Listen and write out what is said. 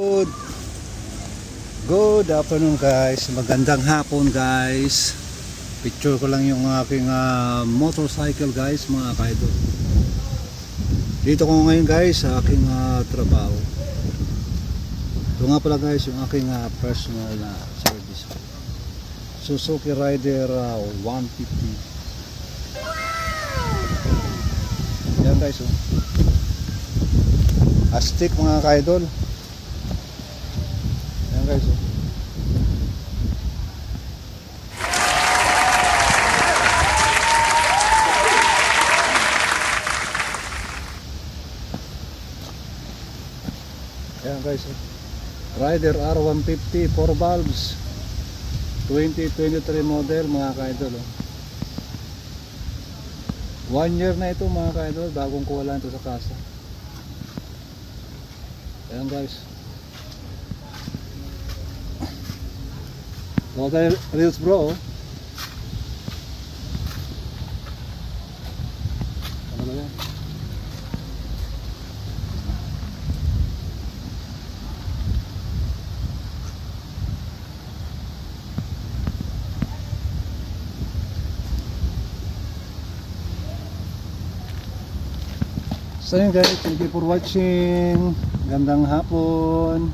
Good, good afternoon guys. Magandang hapon guys. Picture ko lang yung aking ah, motorcycle guys mga kaidol. Dito ko ngayon guys sa aking ah, trabaho. Ito nga pala guys yung aking ah, personal na service. Suzuki Rider ah, 150. Yan guys oh. Astig mga kaidol. Guys. oh. Ayan guys. oh. Rider R150 4 valves 2023 model mga kaidol. Oh. One year na ito mga kaidol bagong kuha lang ito sa kasa. Ayan guys. Mga tayo reels bro. oh. Ano ba yan? So yun guys, thank you for watching. Gandang hapon.